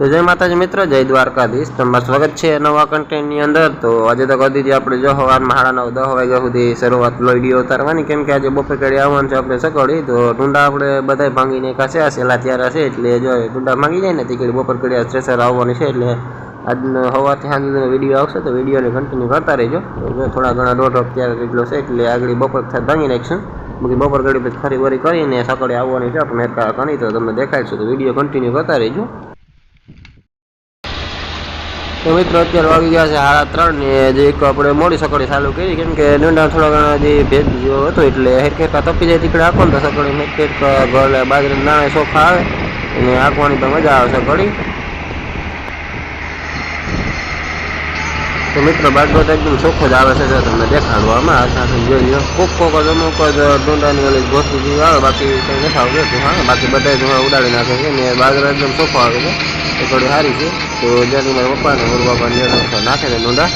તો જય માતાજી મિત્ર, જય દ્વારકાધીશ. તમારું સ્વાગત છે નવા કન્ટેન્ટની અંદર. તો આજે તો કહી દીધી આપણે જો સવારમાં સાડા નવ, દસ વાગ્યા સુધી શરૂઆત વીડિયો ઉતારવાની. કેમ કે આજે બપોર ઘડી આવવાનું છે આપણે સકડી તો ટુંડા આપણે બધા ભાંગીને કાશે સેલા ત્યારે છે. એટલે જો ટુંડા ભાંગી જાય ને, તે ઘડી બપોર ઘડી સ્ટ્રેસર આવવાની છે. એટલે આજનો સવારથી સાંજ વીડિયો આવશે, તો વિડીયોને કન્ટિન્યુ કરતા રહેજો. થોડા ઘણા દોઢ અત્યારે એટલો છે, એટલે આગળ બપોર થાય ભાંગી નાખીશું બાકી બપોર ઘડી પછી ખરી વરી કરીને સકડે આવવાની છે. આપણે ગણી તો તમને દેખાડશું તો વીડિયો કન્ટિન્યુ કરતા રહેજો. તો મિત્રો, અત્યારે વાગી ગયા છે સાડા ત્રણ ને જે એક આપણે મોડી સકડી ચાલુ કરી, કેમ કે ડુંડા થોડા ઘણા જે ભેજ જેવો હતો, એટલે હેરખેરકા તપી જાય તીકડે આખો ને સકડી હેરખેરકા ગળે બાજરી નાણે ચોખા આવે, અને આંકવાની તો મજા આવે સકડી તો મિત્રો, બાજરો તો એકદમ ચોખ્ખો જ આવે છે તમને દેખાડવામાં, આ સાથે જોઈ લો કોક કોક જ અમુક જ ડુંડાની ઓલી ગોસ્તી જેવી આવે, બાકી કંઈ નથી આવતું. હા, બાકી બધા જ ઉડાડી નાખે છે ને બાજરો એકદમ ચોખ્ખો આવે છે. એ થોડી સારી છે. તો જ્યાંથી મારા પપ્પાને મોર બાપા નાખે ને ડુંડા